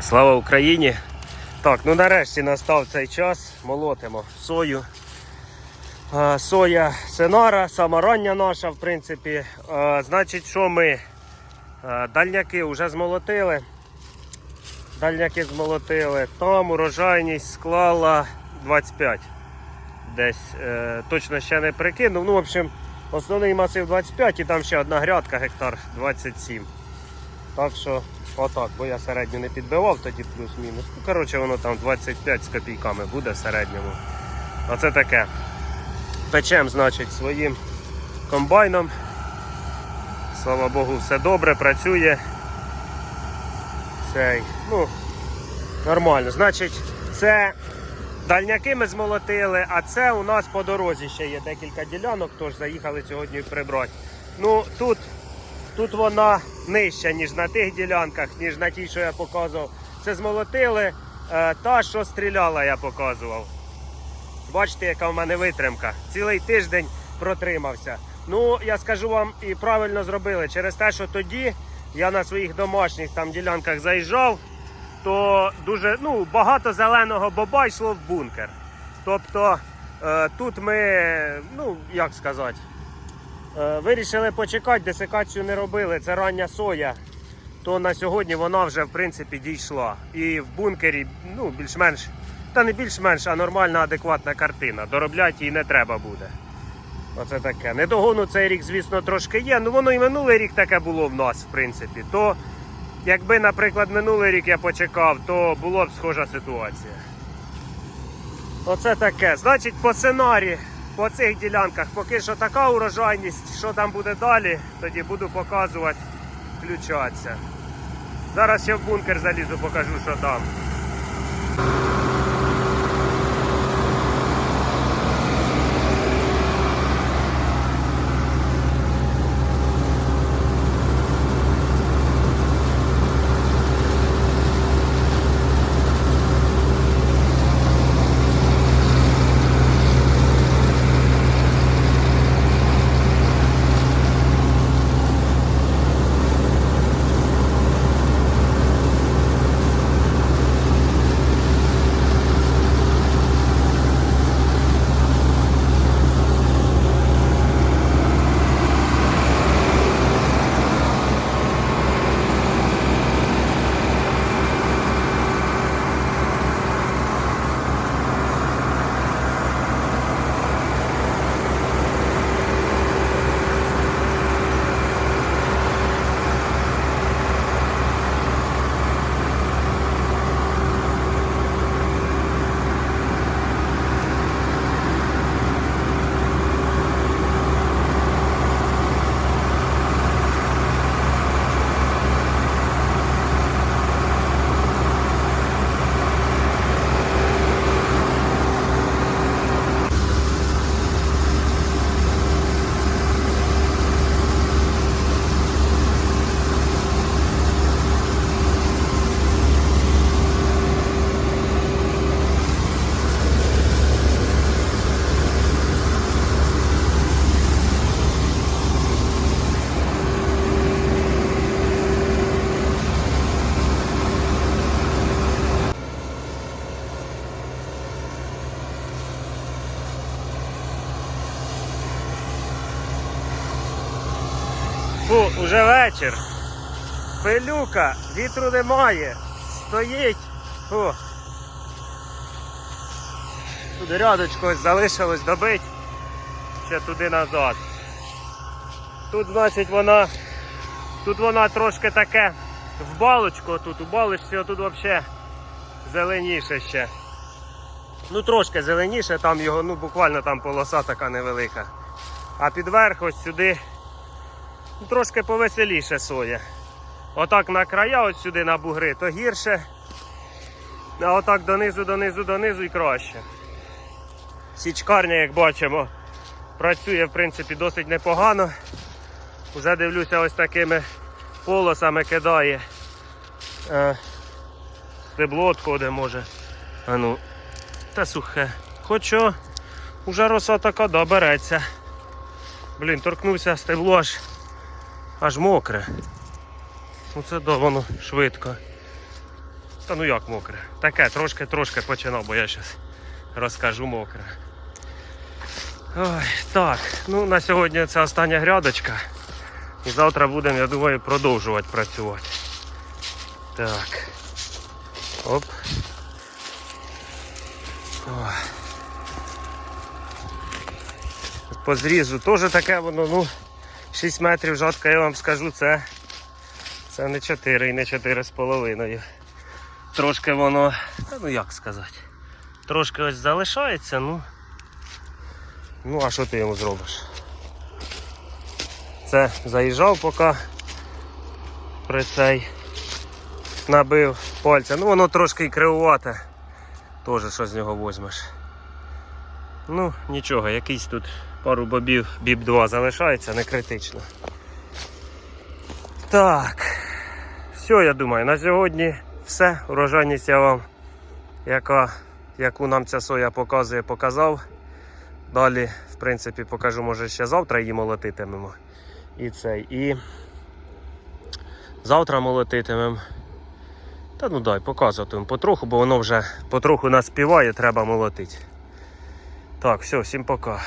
Слава Україні! Так, ну нарешті настав цей час. Молотимо сою. Соя Сенара, сама рання наша, в принципі. Значить, що ми? Дальняки вже змолотили. Дальняки змолотили. Там урожайність склала 25. Десь е, точно ще не прикинув. Ну, в общем, основний масив 25 і там ще одна грядка, гектар 27. Так що, отак, бо я середню не підбивав, тоді плюс-мінус. Ну, коротше, воно там 25 з копійками буде середньому. Оце таке. Печем, значить, своїм комбайном. Слава Богу, все добре, працює. Цей, ну, нормально. Значить, це дальняки ми змолотили, а це у нас по дорозі ще є декілька ділянок, тож заїхали сьогодні прибрати. Ну, тут Тут вона нижча, ніж на тих ділянках, ніж на тій, що я показував. Це змолотили. Е, Та, що стріляла, я показував. Бачите, яка в мене витримка. Цілий тиждень протримався. Ну, я скажу вам, і правильно зробили. Через те, що тоді я на своїх домашніх там ділянках заїжджав, то дуже ну, багато зеленого боба йшло в бункер. Тобто е, тут ми, ну як сказати, Вирішили почекати, десикацію не робили. Це рання соя. То на сьогодні вона вже в принципі дійшла. І в бункері ну, більш-менш, та не більш-менш, а нормальна, адекватна картина. Доробляти її не треба буде. Оце таке. Недогону цей рік, звісно, трошки є. Ну воно і минулий рік таке було в нас, в принципі. То, якби, наприклад, минулий рік я почекав, то була б схожа ситуація. Оце таке. Значить, по сценарії по цих ділянках поки що така урожайність, що там буде далі, тоді буду показувати, включатися. Зараз ще в бункер залізу, покажу, що там. Фу, уже вечір. Пилюка, вітру немає. Стоїть. Фу. Тут рядочку ось залишилось добити. Ще туди назад. Тут, значить, вона. Тут вона трошки таке в балочку, тут у балочці, тут взагалі зеленіше ще. Ну трошки зеленіше, там його, ну буквально там полоса така невелика. А підверх ось сюди Трошки повеселіше соя. Отак на края, ось сюди на бугри, то гірше. А отак донизу, донизу, донизу і краще. Січкарня, як бачимо, працює в принципі досить непогано. Уже дивлюся, ось такими полосами кидає. Е, стебло відходить може. А ну, та сухе. Хоча уже роса така добереться. Блін, торкнувся стебло аж аж мокре. Ну це воно швидко. Та ну як мокре? Таке, трошки-трошки починав, бо я зараз розкажу мокре. Ой, так, ну на сьогодні це остання грядочка. І завтра будемо, я думаю, продовжувати працювати. Так. Оп. Ой. По зрізу теж таке воно, ну, 6 метрів жатка, я вам скажу, це, це не 4 і не 4,5. Трошки воно, ну як сказати, трошки ось залишається, ну. Ну, а що ти йому зробиш? Це заїжджав, поки при цей набив пальця. Ну воно трошки і кривувате. Теж що з нього возьмеш. Ну, нічого, якийсь тут пару бобів біб 2 залишається, не критично. Так. Все, я думаю, на сьогодні все. Урожайність я вам, яка, яку нам ця соя показує, показав. Далі, в принципі, покажу, може ще завтра її молотитимемо. І цей. І завтра молотитимемо. Та ну дай, показуватимемо потроху, бо воно вже потроху наспіває, треба молотити. Так, все, всім пока.